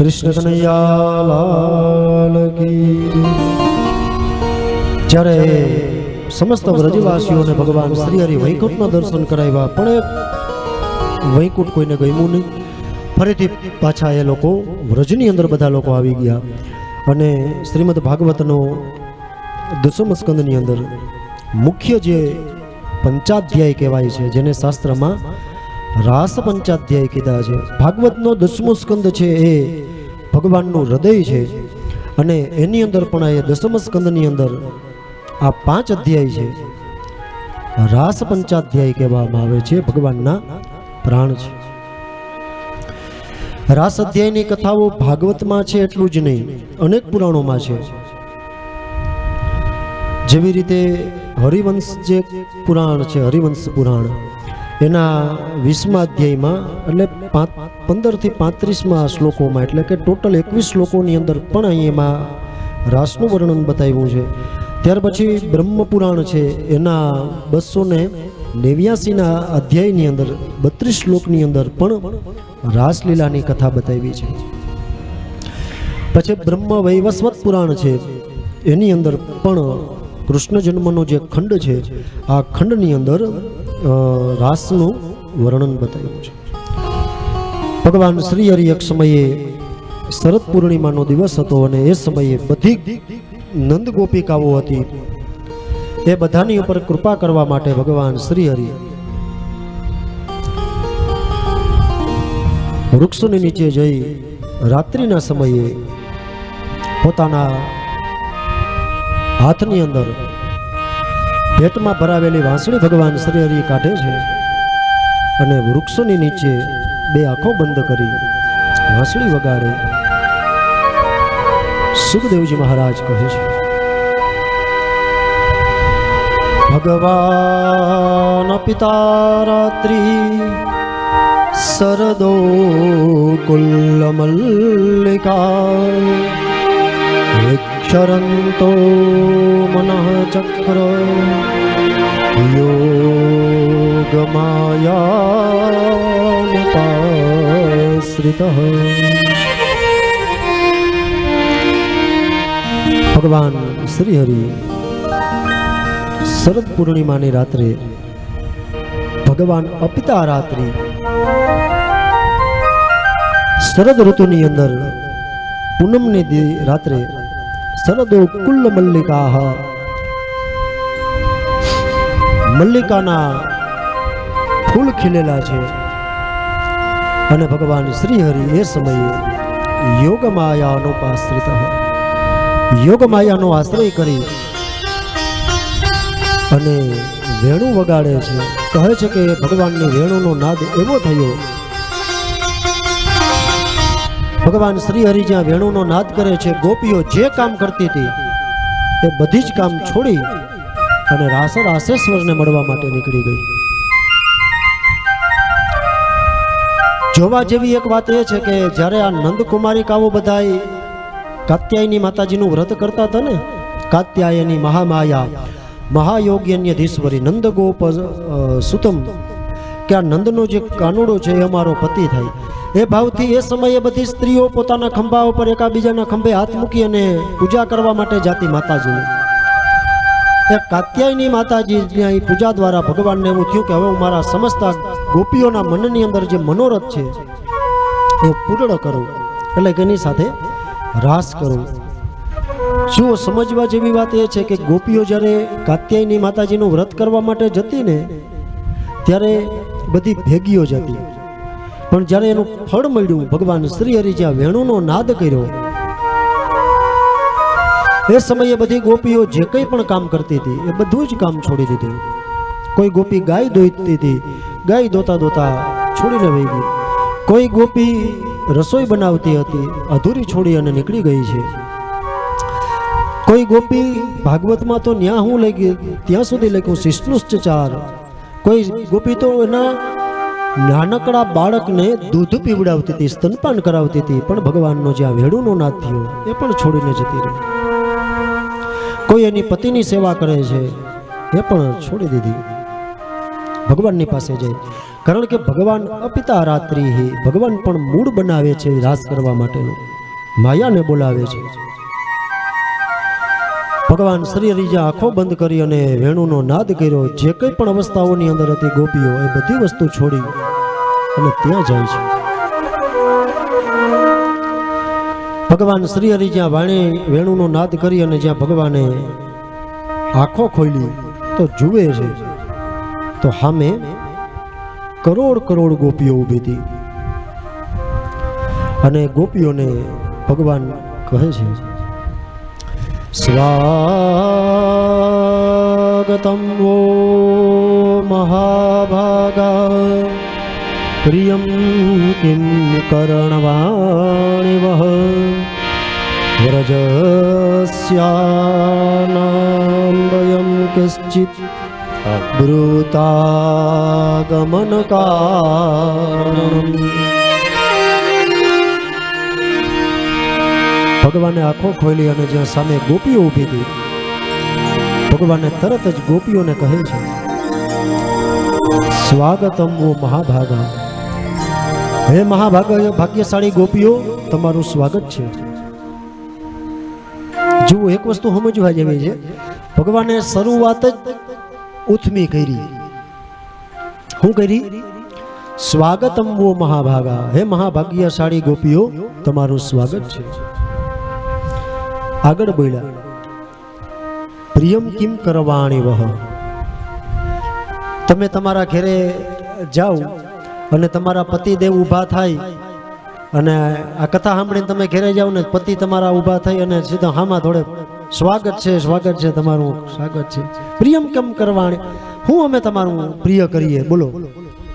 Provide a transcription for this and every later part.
કૃષ્ણ કનૈયા લાલ કી જ્યારે સમસ્ત વ્રજવાસીઓને ભગવાન શ્રી હરિ વૈકુંઠના દર્શન કરાવ્યા પણ વૈકુંઠ કોઈને ગમ્યું નહીં. ફરીથી પાછા એ લોકો વ્રજની અંદર બધા લોકો આવી ગયા અને શ્રીમદ ભાગવતનો દસમ સ્કંદની અંદર મુખ્ય જે પંચાધ્યાય કહેવાય છે જેને શાસ્ત્રમાં રાસ પંચાધ્યાય કીધા છે. ભાગવતનો દસમો સ્કંદ છે એ ભગવાનનું હૃદય છે. અને એની અંદર પણ એ દસમ સ્કંદની અંદર આ પાંચ અધ્યાય છે. રાસ પંચાધ્યાય કહેવામાં આવે છે ભગવાનના પ્રાણ છે. રાસ અધ્યાયની કથાઓ ભાગવતમાં છે એટલું જ નહીં, અનેક પુરાણોમાં છે. જેવી રીતે હરિવંશ જે પુરાણ છે, હરિવંશ પુરાણ એના વીસમા અધ્યાયમાં એટલે પંદરથી પાંત્રીસમાં શ્લોકોમાં, એટલે કે ટોટલ એકવીસ શ્લોકોની અંદર પણ અહીં એમાં રાસનું વર્ણન બતાવ્યું છે. ત્યાર પછી બ્રહ્મપુરાણ છે, એના બસો ને નેવ્યાસીના અધ્યાયની અંદર, બત્રીસ શ્લોકની અંદર પણ રાસલીલાની કથા બતાવી છે. પછી બ્રહ્મ વૈવસ્વત પુરાણ છે, એની અંદર પણ કૃષ્ણ જન્મનો જે ખંડ છે, આ ખંડની અંદર રાસનું વર્ણન બતાવ્યું છે. ભગવાન શ્રી હરિ એક સમયે શરદ પૂર્ણિમાનો દિવસ હતો અને એ સમયે બધી નંદ ગોપિકાઓ હતી. એ બધાની ઉપર કૃપા કરવા માટે ભગવાન શ્રી હરિ વૃક્ષોની નીચે જઈ રાત્રિના સમયે પોતાના હાથની અંદર પેટમાં ભરાવેલી વાંસળી ભગવાન શ્રી હરિ કાઢે છે અને વૃક્ષોની નીચે બે આંખો બંધ કરી વાંસળી વગાડે. સુખદેવજી મહારાજ કહે છે, ભગવાન પિતા રાત્રિ સરદો કુલ્લ વિક્ષરંતો મનઃ ચક્ર યોગમાયામુપાશ્રિત ભગવાન શ્રી હરિ શરદ પૂર્ણિમાની રાત્રે ભગવાન અપિતા રાત્રિ શરદ ઋતુની અંદર પૂનમની દી- રાત્રે શરદો કુલ મલ્લિકા મલ્લિકાના ફૂલ ખીલેલા છે અને ભગવાન શ્રી હરિ એ સમયે યોગ માયાનો આશ્રિત યોગ માયાનો આશ્રય કરી અને વેણુ વગાડે છે કહે છે કે ભગવાનની વેણુનો નાદ એવો થયો ભગવાન શ્રીહરિ જ્યાં વેણુનો નાદ કરે છે, ગોપીઓ, જે કામ કરતી હતી એ બધી જ કામ છોડી અને રાસર આશેશ્વરને મળવા માટે નીકળી ગઈ. જોવા જેવી એક વાત એ છે કે જ્યારે આ નંદકુમારિકાઓ બધા કાત્યાયની માતાજીનું વ્રત કરતા હતા ને, કાત્યાયની મહામાયા મહાયોગ્યન્યધીશ્વરી નંદગોપ સુતમ કે આ નંદનો જે કાનુડો છે એ અમારો પતિ થાય. એ ભાવથી એ સમયે બધી સ્ત્રીઓ પોતાના ખંભા ઉપર એકાબીજાના ખંભે હાથ મૂકી અને પૂજા કરવા માટે જાતી માતાજીની. એ કાત્યાયની માતાજીની અહીં પૂજા દ્વારા ભગવાનને એવું થયું કે હવે હું મારા સમસ્ત ગોપીઓના મનની અંદર જે મનોરથ છે એ પૂર્ણ કરું. એટલે કે એની સાથે રાસ કરું. જુઓ સમજવા જેવી વાત એ છે કે ગોપીઓ જ્યારે કાત્યાયની માતાજીનું વ્રત કરવા માટે જતી ને, ત્યારે બધી ભેગીઓ જતી પણ જ્યારે એનું ફળ મળ્યું, ભગવાન શ્રી હરિ જ્યાં વેણુનો નાદ કર્યો, એ સમયે બધી ગોપીઓ જે કંઈ પણ કામ કરતી હતી, એ બધું જ કામ છોડી દીધું. કોઈ ગોપી ગાય દોઈતી હતી, ગાય દોતા દોતા છોડીને વહી ગઈ. કોઈ ગોપી રસોઈ બનાવતી હતી, અધૂરી છોડી અને નીકળી ગઈ છે. કોઈ ગોપી ભાગવતમાં તો ન્યા હું લઈ ગઈ, ત્યાં સુધી લખ્યું શિષ્ણુશ્ચાર કોઈ ગોપી તો એના નાનકડા બાળકને દૂધ પીવડાવતી હતી, સ્તનપાન કરાવતી હતી, પણ ભગવાનનો જ્યાં વેડુનો નાદ થયો, એ પણ છોડીને જતી રહી. કોઈ એની પતિની સેવા કરે છે, એ પણ છોડી દીધી. ભગવાનની પાસે જાય કારણ કે ભગવાન અપિતા રાત્રિ ભગવાન પણ મૂળ બનાવે છે રાસ કરવા માટેનું. માયાને બોલાવે છે. ભગવાન શ્રી હરિજા આંખો બંધ કરી અને વેણુનો નાદ કર્યો. જે કંઈ પણ અવસ્થાઓની અંદર હતી ગોપીઓ, એ બધી વસ્તુ છોડી અને ત્યાં જાય છે. ભગવાન શ્રી હરિ જ્યાં વાણી વેણુનો નાદ કરી અને જ્યાં ભગવાને આંખો ખોલી, તો જુએ છે. તો સામે કરોડ કરોડ ગોપીઓ ઊભી હતી. અને ગોપીઓને ભગવાન કહે છે. स्वागतं वो महाभागा। प्रियं किं कर्णवाणि वः? व्रजस्यानाम् वयं कश्चित् ब्रूतागमनकारणम्। ભગવાને આંખો ખોલી અને જ્યાં સામે ગોપીઓ ઊભી હતી, ભગવાને તરત જ ગોપીઓને કહે છે, સ્વાગતમ વો મહાભાગા. હે મહાભાગ, ભાગ્યશાળી ગોપીઓ, તમારું સ્વાગત છે. જુઓ, એક વસ્તુ સમજવા જેવી છે. ભગવાને શરૂઆત જ ઉથમી કરી. શું કરી? સ્વાગતમ વો મહાભાગા. હે મહાભાગ્યશાળી ગોપીઓ, તમારું સ્વાગત છે. આગળ બોલ્યા, પ્રિયમ કિમ કરવાણી વહ? તમે તમારા ઘરે જાઓ અને તમારા પતિદેવ ઊભા થાય અને આ કથા સાંભળીને તમે ઘરે જાઓ ને પતિ તમારા ઊભા થઈ અને સીધા હામાં થોડે સ્વાગત છે સ્વાગત છે તમારું, સ્વાગત છે. પ્રિયમ કેમ કરવાણી, હું અમે તમારું પ્રિય કરીએ, બોલો.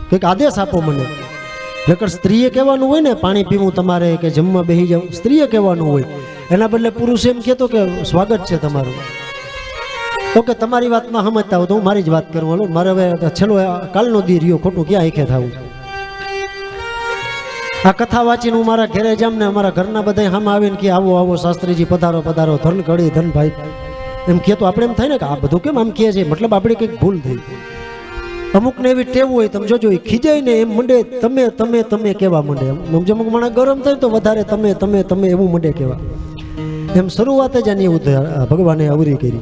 કંઈક આદેશ આપો મને. નકર સ્ત્રીએ કહેવાનું હોય ને, પાણી પીવું તમારે કે જમવા બેસી જાવ સ્ત્રીએ કહેવાનું હોય. એના બદલે પુરુષ એમ કહેતો કે સ્વાગત છે તમારું. ઓકે, તમારી વાતમાં સમજતા હોય તો હું મારી જ વાત કરું. હલો, મારે હવે છેલ્લો કાલનો દી રહ્યો, ખોટું ક્યાં આંખે થવું આ કથા વાંચીને હું મારા ઘરે જામ ને અમારા ઘરના બધા સામે આવીને કે આવો આવો, શાસ્ત્રીજી, પધારો પધારો, ધન કડી ધન ભાઈ. એમ કહે તો આપણે એમ થાય ને કે આ બધું કેમ આમ કહે છે? મતલબ આપણે કંઈક ભૂલ થઈ. અમુક ને એવી ટેવ હોય, તમે જોજો, એ ખીજાય ને એમ મંડે, તમે તમે તમે કહેવા મંડે? એમ અમુક માણસ ગરમ થાય તો વધારે તમે તમે તમે એવું મંડે કહેવા એમ શરૂઆત જ એવું ભગવાને અવરી કરી.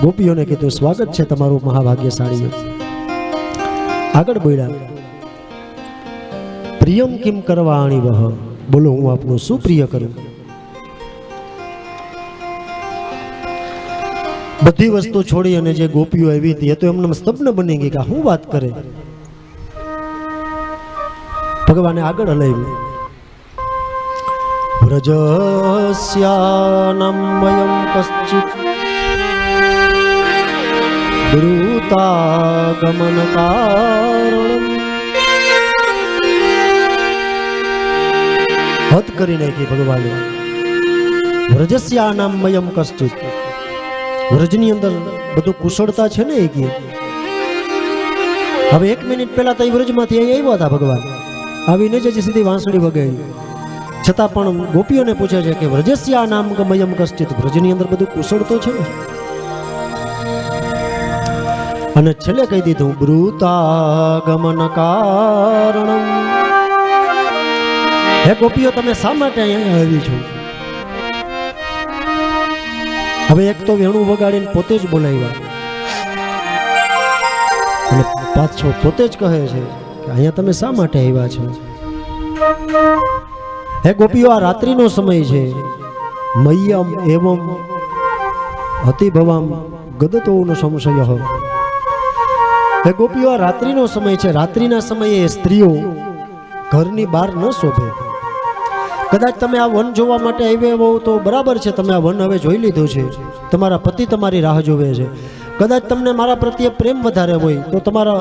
ગોપીઓને કીધું, સ્વાગત છે તમારું મહાભાગ્યશાળી. આગળ બોલ્યા, પ્રિયમ કિમ કરવાણી વહ બોલો, હું આપનું શું પ્રિય કરું. બધી વસ્તુ છોડી અને જે ગોપીઓ આવી હતી, એ તો એમને સ્તબ્ન બની ગઈ કે શું વાત કરે? ભગવાને આગળ હલાવ્યું. વ્રજસ્યાનમ વયમ કશ્ચિત બ્રૂતાગમન કારણમ હદ કરી નાખી ભગવાને વ્રજસ્યાનામ મયમ કશ્ચિત વ્રજની અંદર બધું કુશળતા છે ને એ કે હવે એક મિનિટ પહેલા તો એ વ્રજમાંથી અહીં આવ્યા હતા ભગવાન આવીને જ હજી સીધી વાંસળી વગાડી છતાં પણ ગોપીઓને પૂછે છે કે વ્રજસ્યા નામ ગમયમ કશ્ચિત. વ્રજની અંદર બધું કુશળ તો છે. અને છેલ્લે કહી દીધું, બ્રુતાગમન કારણમ. હે ગોપીઓ, તમે શા માટે અહીંયા આવી છો? હવે એક તો વેણું વગાડીને પોતે જ બોલાવ્યા. અને પાછો પોતે જ કહે છે કે અહીંયા તમે શા માટે આવ્યા છો? હે ગોપીઓ, આ રાત્રિનો સમય છે. મય્યમ એવમ હતિભવામ ગદતોનો સંશય. હે ગોપીઓ, આ રાત્રિનો સમય છે. રાત્રિના સમયે સ્ત્રીઓ ઘરની બહાર ન શોભે. કદાચ તમે આ વન જોવા માટે આવ્યા હોવ તો બરાબર છે, તમે આ વન હવે જોઈ લીધું છે. તમારા પતિ તમારી રાહ જોવે છે. કદાચ તમને મારા પ્રત્યે પ્રેમ વધારે હોય તો તમારા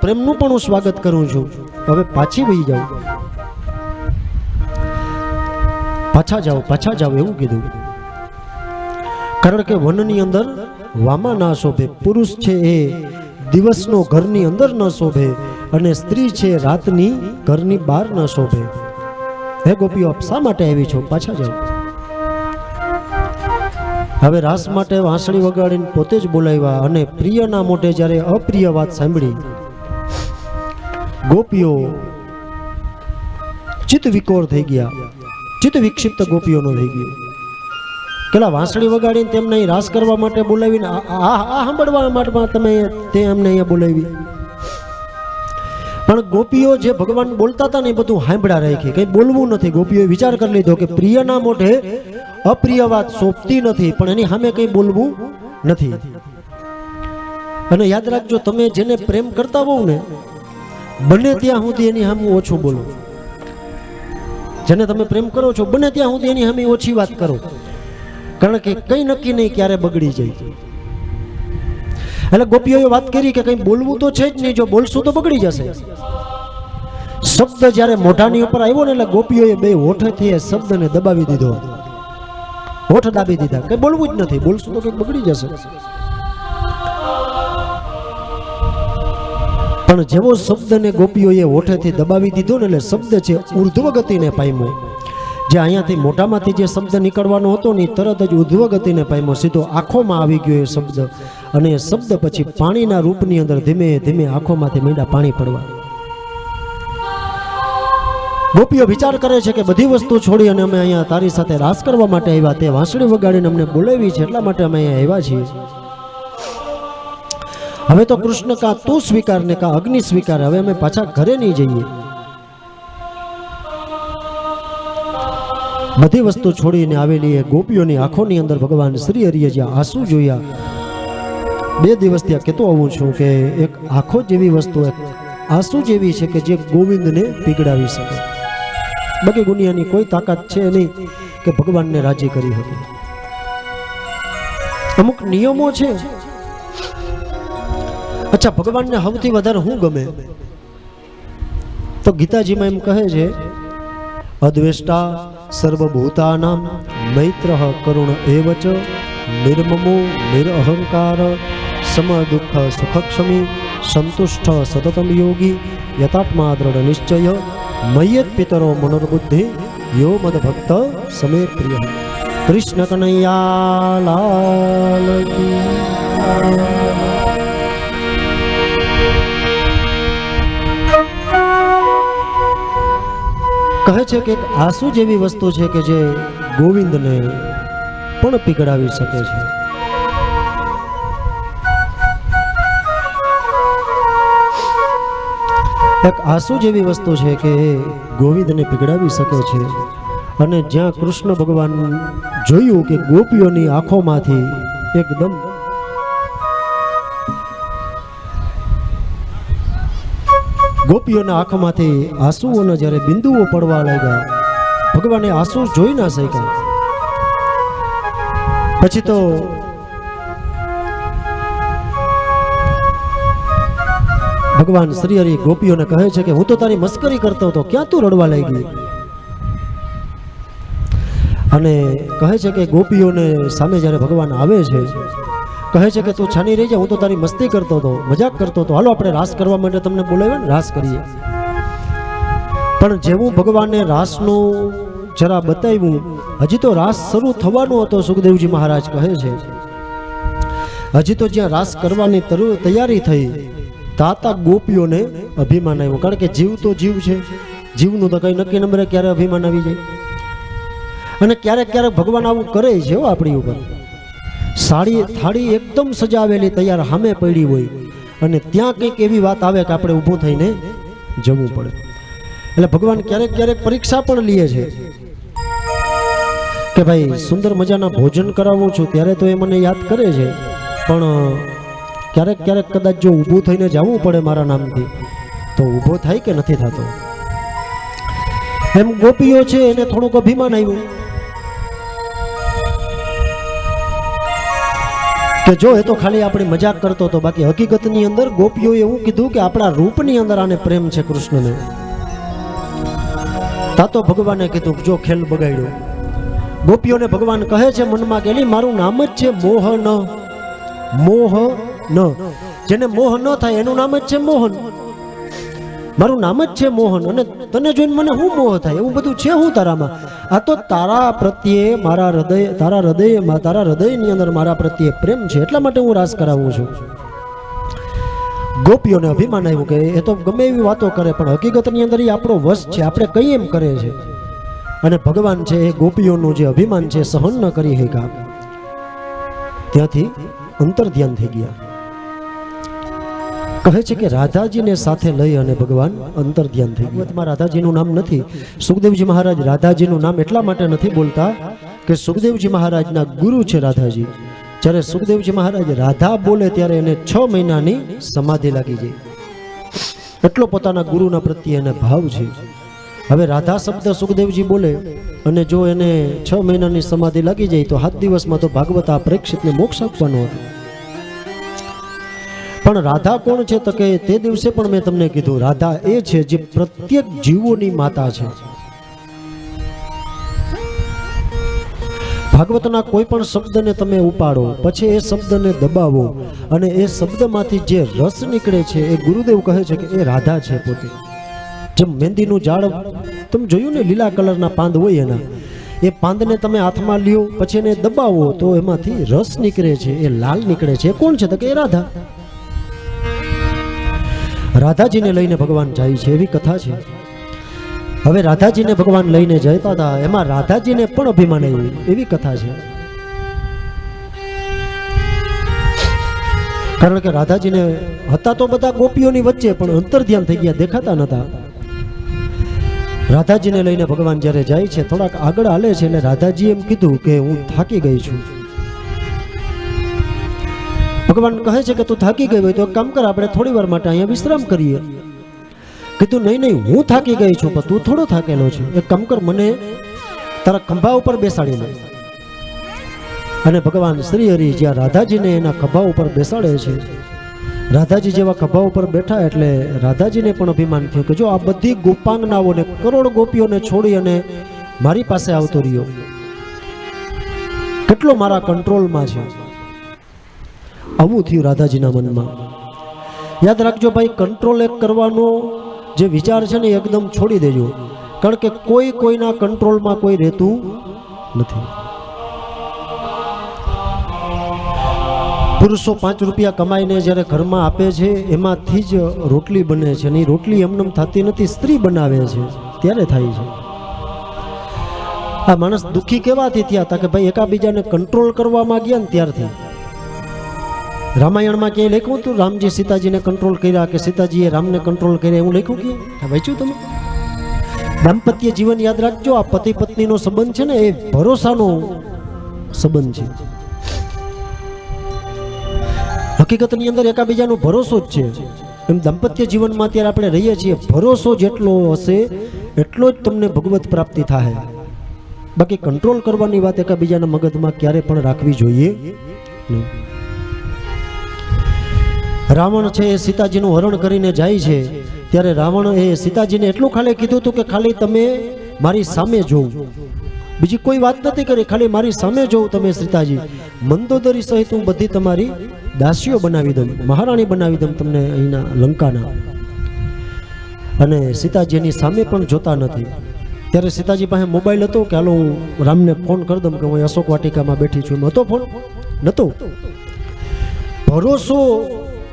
પ્રેમનું પણ હું સ્વાગત કરું છું. હવે પાછી વહી જાઓ પાછા જાઓ પાછા જાઓ એવું કીધું. કારણ કે વનની અંદર વામા ના શોભે, પુરુષ છે એ દિવસનો ઘરની અંદર ન શોભે અને સ્ત્રી છે રાતની ઘરની બહાર ન શોભે. હે ગોપીઓ, આપ શા માટે આવી છો? પાછા જાઓ હવે રાસ માટે વાંસળી વગાડીને પોતે જ બોલાવ્યા અને પ્રિયના મોઢે જ્યારે અપ્રિય વાત સાંભળી, ગોપીઓ ચિત્ત વિકોર થઈ ગયા. ચિત્ત વિક્ષિપ્ત ગોપીઓનો થઈ ગયો. પેલા વાંસળી વગાડીને તેમને અહીં રાસ કરવા માટે બોલાવીને આ આ- સાંભળવા માટે તમે તે અમને અહીંયા બોલાવી. પણ ગોપીઓ જે ભગવાન બોલતા હતા ને એ બધું સાંભળ્યા રાખી. કંઈ બોલવું નથી. ગોપીઓએ વિચાર કરી લીધો કે પ્રિયના મોઢે અપ્રિય વાત સોંપતી નથી, પણ એની સામે કંઈ બોલવું નથી. અને યાદ રાખજો, તમે જેને પ્રેમ કરતા હોવ ને, બને ત્યાં સુધી એની સામે ઓછું બોલો. જેને તમે પ્રેમ કરો છો, બને ત્યાં હું એની સામે ઓછી વાત કરો. કારણ કે કંઈ નક્કી નહીં ક્યારે બગડી જાય. એટલે ગોપીઓએ વાત કરી કે કંઈ બોલવું તો છે જ નહીં, જો બોલશું તો બગડી જશે. શબ્દ જ્યારે મોઢાની ઉપર આવ્યો ને એટલે ગોપીઓએ બે હોઠથી એ શબ્દને દબાવી દીધો. હોઠ દાબી દીધા. કંઈ બોલવું જ નથી. બોલશું તો કંઈક બગડી જશે. પણ જેવો શબ્દને ગોપીઓએ હોઠેથી દબાવી દીધો ને એટલે શબ્દ છે ઉર્ધ્વ ગતિને પામ્યો. જે અહીંયાથી મોટામાંથી જે શબ્દ નીકળવાનો હતો ને તરત જ ઉર્ધ્વ ગતિને પામ્યો. સીધો આંખોમાં આવી ગયો એ શબ્દ. અને એ શબ્દ પછી પાણીના રૂપની અંદર ધીમે ધીમે આંખોમાંથી મીંડા પાણી પડવા. ગોપીઓ વિચાર કરે છે કે બધી વસ્તુ છોડી અને અમે અહીંયા તારી સાથે રાસ કરવા માટે આવ્યા. તે વાંસળી વગાડીને અમને બોલાવી છે. એટલા માટે અમે અહીંયા આવ્યા છીએ. હવે તો કૃષ્ણ કા તું સ્વીકાર ને કા અગ્નિ સ્વીકાર, હવે અમે પાછા ઘરે નહીં જઈએ. બધી વસ્તુ છોડીને આવેલી એ ગોપીઓની આંખોની અંદર ભગવાન શ્રી હરિએ જ્યાં આંસુ જોયા, બે દિવસ ત્યાં કહેતો આવું છું કે એક આંખો જેવી વસ્તુ એક આંસુ જેવી છે કે જે ગોવિંદને પીગડાવી શકે. બાકી દુનિયાની કોઈ તાકાત છે નહીં કે ભગવાનને રાજી કરી શકે. અમુક નિયમો છે. અચ્છા, ભગવાનને સૌથી વધારે શું ગમે? તો ગીતાજીમાં એમ કહે છે, અદ્વેષ્ટા સર્વભૂતાનામ મૈત્ર કરુણ એવ ચ નિર્મમો નિરઅહંકાર સમ દુઃખ સુખક્ષમી સંતુષ્ટ સતતમ યોગી યથાત્મા દ્રઢ નિશ્ચય મય્યત પિતરો મનોર્બુદ્ધિ યો મદ ભક્ત સમે પ્રિય. કૃષ્ણ કનૈયા લાલ છે કે એક આંસુ જેવી વસ્તુ છે કે જે ગોવિંદને પણ પીગળાવી શકે છે. એક આંસુ જેવી વસ્તુ છે કે એ ગોવિંદને પીગળાવી શકે છે. અને જ્યાં કૃષ્ણ ભગવાન જોયું કે ગોપીઓની આંખોમાંથી એકદમ ગોપીઓના આંખમાંથી આંસુઓના જ્યારે બિંદુઓ પડવા લાગ્યા, ભગવાને આંસુ જોઈ ના શક્યા. પછી તો ભગવાન શ્રી હરિ ગોપીઓને કહે છે કે, હું તો તારી મસ્કરી કરતો હતો. ક્યાં તું રડવા લાગી? અને કહે છે કે, ગોપીઓને સામે જ્યારે ભગવાન આવે છે કહે છે કે તું છાની રહી જા, હું તો તારી મસ્તી કરતો હતો, મજાક કરતો હતો. હાલો, આપણે રાસ કરવા માટે તમને બોલાવ્યા ને, રાસ કરીએ. પણ જેવું ભગવાને રાસનું જરા બતાવ્યું, હજી તો રાસ શરૂ થવાનો હતો, સુખદેવજી મહારાજ કહે છે. હજી તો જ્યાં રાસ કરવાની તૈયારી થઈ, તાતા ગોપીઓને અભિમાન આવ્યું. કારણ કે જીવ તો જીવ છે, જીવનું તો કઈ નક્કી નંબરે ક્યારે અભિમાન આવી જાય. અને ક્યારેક ક્યારેક ભગવાન આવું કરે છે આપણી ઉપર. સાડી થાળી એકદમ સજાવેલી તૈયાર સામે પડી હોય અને ત્યાં કંઈક એવી વાત આવે કે આપણે ઊભું થઈને જવું પડે. એટલે ભગવાન ક્યારેક ક્યારેક પરીક્ષા પણ લે છે કે ભાઈ સુંદર મજાના ભોજન કરાવું છું ત્યારે તો એ મને યાદ કરે છે. પણ ક્યારેક ક્યારેક કદાચ જો ઊભું થઈને જવું પડે મારા નામથી, તો ઊભો થાય કે નથી થતો? એમ ગોપીઓ છે, એને થોડુંક અભિમાન આવ્યું. કે જો એ તો ખાલી આપણી મજાક કરતો હતો બાકી હકીકતની અંદર ગોપીઓએ એવું કીધું કે આપણા રૂપની અંદર આને પ્રેમ છે કૃષ્ણને. તા તો ભગવાને કીધું જો ખેલ બગાડ્યો. ગોપીઓને ભગવાન કહે છે મનમાં કે મારું નામ જ છે મોહ ન મોહ ન જેને મોહ ન થાય એનું નામ જ છે મોહન. મારું નામ જ છે મોહન અને તને જોઈને મને શું મોહ થાય એવું બધું છે હું તારામાં? આ તો તારા પ્રત્યે મારા હૃદય, તારા હૃદયમાં તારા હૃદયની અંદર મારા પ્રત્યે પ્રેમ છે, એટલા માટે હું રાસ કરાવું છું. ગોપીઓને અભિમાન આવ્યું કે એ તો ગમે એવી વાતો કરે, પણ હકીકતની અંદર એ આપણો વશ છે, આપણે કઈ એમ કરે છે. અને ભગવાન છે એ ગોપીઓનું જે અભિમાન છે, સહન ન કરી શકા ત્યાંથી અંતર ધ્યાન થઈ ગયા. કહે છે કે રાધાજીને સાથે લઈ અને ભગવાન અંતર ધ્યાન થઈ ગયું. રાધાજીનું નામ નથી. સુખદેવજી મહારાજ રાધાજીનું નામ એટલા માટે નથી બોલતા કે સુખદેવજી મહારાજના ગુરુ છે રાધાજી. જ્યારે સુખદેવજી મહારાજ રાધા બોલે ત્યારે એને છ મહિનાની સમાધિ લાગી જાય એટલો પોતાના ગુરુના પ્રત્યે એને ભાવ છે. હવે રાધા શબ્દ સુખદેવજી બોલે અને જો એને છ મહિનાની સમાધિ લાગી જાય તો સાત દિવસમાં તો ભાગવત આ પ્રેક્ષિતને મોક્ષ આપવાનો હતો. પણ રાધા કોણ છે તો કે તે દિવસે પણ મેં તમને કીધું, રાધા એ છે જે પ્રત્યેક જીવોની માતા છે. ભાગવતના કોઈ પણ શબ્દને તમે ઉપાડો, પછી એ શબ્દને દબાવો અને એ શબ્દમાંથી જે રસ નીકળે છે એ ગુરુદેવ કહે છે કે એ રાધા છે પોતે. જેમ મહેંદીનું ઝાડ, તમે જોયું ને લીલા કલરના પાંદ હોય એના? એ પાંદને તમે હાથમાં લ્યો, પછી એને દબાવો તો એમાંથી રસ નીકળે છે, એ લાલ નીકળે છે. કોણ છે તો કે એ રાધા? રાધાજીને લઈને ભગવાન જાય છે એવી કથા છે. હવે રાધાજીને ભગવાન લઈને જતા હતા, એમાં રાધાજીને પણ અભિમાન આવ્યું, એવી કથા છે. કારણ કે રાધાજીને હતા તો બધા ગોપીઓની વચ્ચે, પણ અંતર ધ્યાન થઈ ગયા, દેખાતા નતા. રાધાજીને લઈને ભગવાન જ્યારે જાય છે, થોડાક આગળ હાલે છે, એટલે રાધાજી એમ કીધું કે હું થાકી ગઈ છું. ભગવાન કહે છે કે તું થાકી ગઈ હોય તો કામ કર, આપણે થોડી વાર માટે અહીંયા વિશ્રામ કરીએ. કીધું નહીં નહીં, હું થાકી ગઈ છું, પણ તું થોડો થાકેલો છે. એક કામ કર, મને તારા ખંભા ઉપર બેસાડી લે. અને ભગવાન શ્રી હરિ જ્યાં રાધાજીને એના ખભા ઉપર બેસાડે છે, રાધાજી જેવા ખભા ઉપર બેઠા એટલે રાધાજીને પણ અભિમાન થયું કે જો આ બધી ગોપાંગનાઓને, કરોડ ગોપીઓને છોડી અને મારી પાસે આવતો રહ્યો. કેટલો મારા કંટ્રોલમાં છે. આવું થયું રાધાજીના મનમાં. યાદ રાખજો ભાઈ કંટ્રોલ એક કરવાનો જે વિચાર છે ને એકદમ છોડી દેજો. કારણ કે કોઈ કોઈના કંટ્રોલમાં કોઈ રહેતું નથી. પુરુષો પાંચ રૂપિયા કમાઈને જ્યારે ઘરમાં આપે છે, એમાંથી જ રોટલી બને છે અને રોટલી એમનેમ થતી નથી, સ્ત્રી બનાવે છે. ત્યારે થાય છે. આ માણસ દુઃખી કેવાથી થયા હતા કે ભાઈ, એકાબીજાને કંટ્રોલ કરવામાં ગયા ને ત્યારથી. રામાયણમાં ક્યાંય લખ્યું હતું? રામજી સીતાજીને કંટ્રોલ કર્યા કે સીતાજીએ રામને કંટ્રોલ કર્યા? એવું લખ્યું કે? વાંચ્યું તમે? દાંપત્ય જીવન યાદ રાખજો. આ પતિ પત્નીનો સંબંધ છે ને, એ ભરોસાનો સંબંધ છે. હકીકતની અંદર એકાબીજાનો ભરોસો જ છે. એમ દાંપત્ય જીવનમાં અત્યારે આપણે રહીએ છીએ. ભરોસો જેટલો હશે, એટલો જ તમને ભગવત પ્રાપ્તિ થાય બાકી કંટ્રોલ કરવાની વાત એકાબીજાના મગજમાં ક્યારે પણ રાખવી જોઈએ નહીં. રાવણ છે એ સીતાજીનું હરણ કરીને જાય છે. ત્યારે રાવણ એ સીતાજીને એટલું ખાલી કીધું હતું કે ખાલી તમે મારી સામે જોવું બીજી કોઈ વાત નથી કરી, ખાલી મારી સામે જોવું તમે સીતાજી. મંદોદરી સહિત હું બધી તમારી દાસીઓ બનાવી દઉં, મહારાણી બનાવી દઉં તમને અહીંના લંકાના. અને સીતાજીની સામે પણ જોતા નથી. ત્યારે સીતાજી પાસે મોબાઈલ હતો કે હાલો હું રામને ફોન કરી દઉં કે હું અશોક વાટિકામાં બેઠી છું. એમ હતો ફોન? નહોતો ભરોસો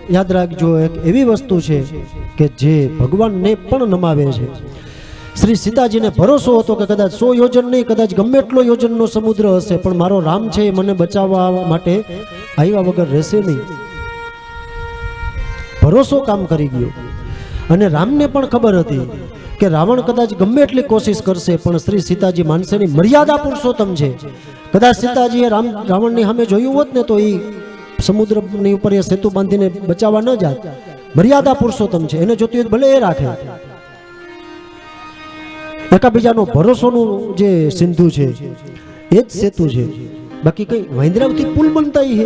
યાદ રાખજો, એક એવી વસ્તુ છે કે જે ભગવાનને પણ નમાવે છે. શ્રી સીતાજીને ભરોસો હતો કે કદાચ સો યોજન નહીં, કદાચ ગમે એટલો યોજનનો સમુદ્ર હશે, પણ મારો રામ છે એ મને બચાવવા માટે આવ્યા વગર રહેશે નહીં. ભરોસો કામ કરી ગયો. અને રામને પણ ખબર હતી કે રાવણ કદાચ ગમે એટલી કોશિશ કરશે, પણ શ્રી સીતાજી માનસેની મર્યાદા પુરુષોત્તમ છે. કદાચ સીતાજીએ રામ, રાવણની સામે જોયું હોત ને તો એ સમુદ્રની ઉપર એ સેતુ બાંધીને બચાવવા ન જાત મર્યાદા પુરુષોત્તમ છે. એને જોતી હોય ભલે એ રાખે. એકાબીજાનો ભરોસોનું જે સિંધુ છે, એ જ સેતુ છે. બાકી કઈ વાંદરાવતી પુલ બનતા હે?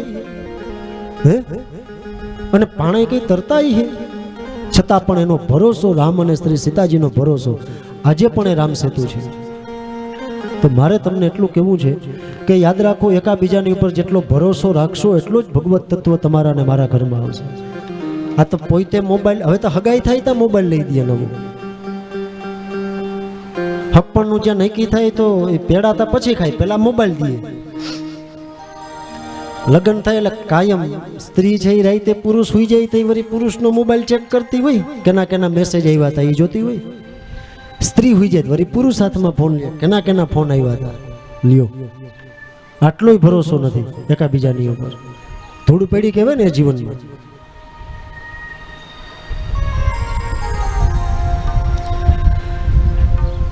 અને પાણી કઈ તરતા હે? છતાં પણ એનો ભરોસો રામ અને શ્રી સીતાજીનો ભરોસો. આજે પણ એ રામ સેતુ છે. તો મારે તમને એટલું કહેવું છે કે યાદ રાખો, એકાબીજાની ઉપર જેટલો ભરોસો રાખશો, એટલો જ ભગવત તત્વ તમારા અને મારા ઘરમાં આવશે. આ તો પોતે મોબાઈલ, હવે તો હગાઈ થાય તો મોબાઈલ લઈ દે નવો. હપ્પણનું જ્યાં નક્કી થાય તો એ પેડાતા પછી ખાય, પેલા મોબાઈલ દે. લગ્ન થાય એટલે કાયમ સ્ત્રી છે એ રાતે પુરુષ હોઈ જાય તો વળી પુરુષનો મોબાઈલ ચેક કરતી હોય, કેના કેના મેસેજ આવ્યા હતા એ જોતી હોય. સ્ત્રી હોઈ જાય વળી પુરુષ હાથમાં ફોન કેના કેના ફોન આવ્યા હતા? લ્યો. આટલોય ભરોસો નથી એકાબીજાની ઉપર. થોડું પેઢી કહેવાય ને જીવનમાં.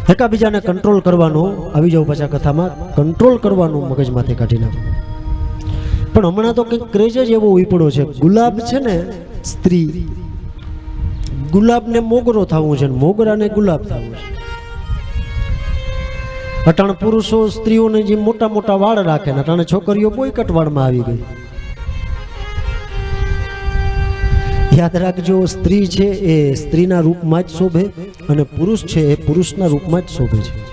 એકાબીજાને કંટ્રોલ કરવાનો, આવી જાવ પાછા કથામાં કંટ્રોલ કરવાનું મગજમાંથી કાઢી નાખો પણ હમણાં તો કંઈક ક્રેઝ જ એવો ઉપડો છે. ગુલાબ છે ને સ્ત્રી. ગુલાબને મોગરો થવું છે મોગરાને ગુલાબ થવું છે. અટાણ પુરુષો સ્ત્રીઓને જે મોટા મોટા વાળ રાખે ને અટાણે છોકરીઓ બોયકટ વાળમાં આવી ગઈ. યાદ રાખજો, સ્ત્રી છે એ સ્ત્રીના રૂપમાં જ શોભે અને પુરુષ છે એ પુરુષના રૂપમાં જ શોભે છે.